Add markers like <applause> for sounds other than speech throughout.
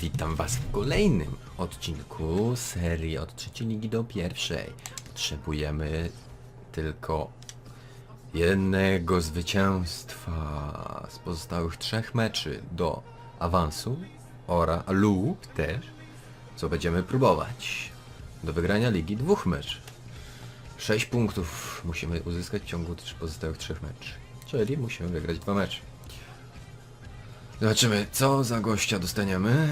Witam Was w kolejnym odcinku serii od trzeciej ligi do pierwszej. Potrzebujemy tylko jednego zwycięstwa z pozostałych trzech meczy do awansu ora lub też, co będziemy próbować, do wygrania ligi dwóch meczy. 6 punktów musimy uzyskać w ciągu pozostałych trzech meczy, czyli musimy wygrać dwa mecze. Zobaczymy, co za gościa dostaniemy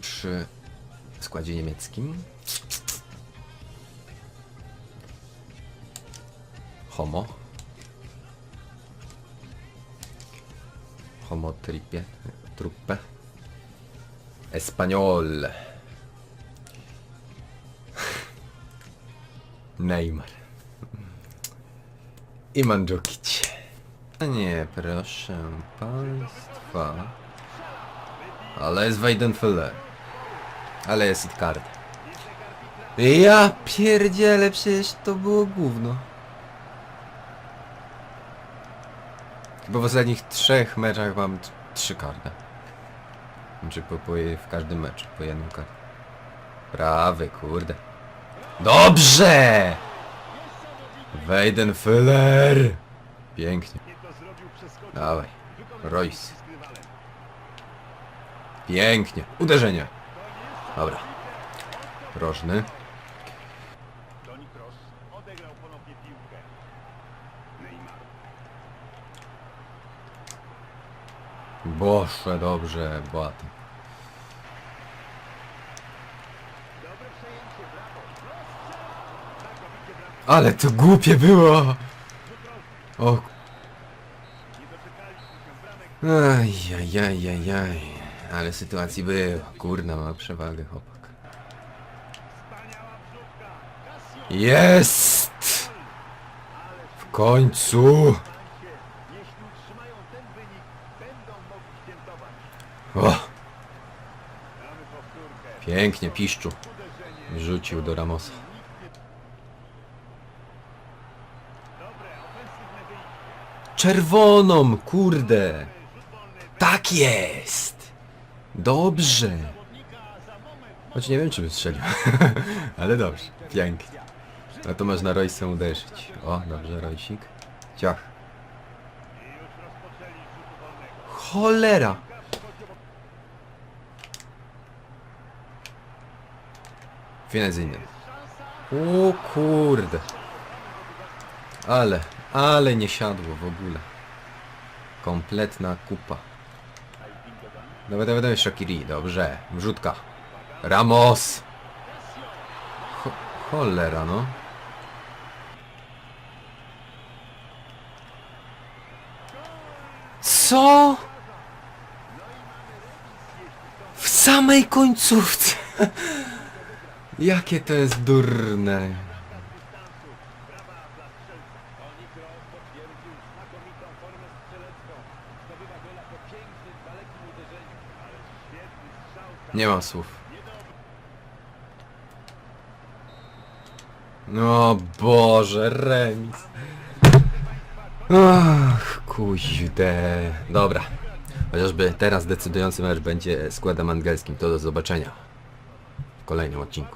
przy składzie niemieckim. Homo. Homo tripie, truppe. Espanol. <laughs> Neymar. I Mandzukic. Nie, proszę państwa. Ale jest Weidenfeller. Ale jest Itkard. Ja pierdzielę, przecież to było gówno. Chyba w ostatnich trzech meczach mam trzy karty. Znaczy po, po, w każdym meczu, po jedną kartę. Prawy, kurde. Dobrze! Weidenfeller! Pięknie. Dawaj. Royce. Pięknie. Uderzenie. Dobra. Rożny. Boże, dobrze, Boaty. Ale to głupie było! O, Ajajajajaj. Ale sytuacji było. Kurna, ma przewagę chłopak. Jest! W końcu! O, pięknie, piszczu. Wrzucił do Ramosa. Czerwoną, kurde! Tak jest! Dobrze! Choć nie wiem, czy by strzelił. <laughs> Ale dobrze, pięknie. No to można Royce'em uderzyć. O, dobrze, Roycik. Ciach. Cholera! Finezyjny. O kurde. Ale, ale nie siadło w ogóle. Kompletna kupa. Dawaj, dawaj, dawaj, Shakiri. Dobrze. Wrzutka. Ramos! Cho cholera, no. Co? W samej końcówce. Jakie to jest durne. Nie mam słów. No Boże, remis. Ach, kuźde. Dobra. Chociażby teraz decydujący mecz będzie składem angielskim. To do zobaczenia w kolejnym odcinku.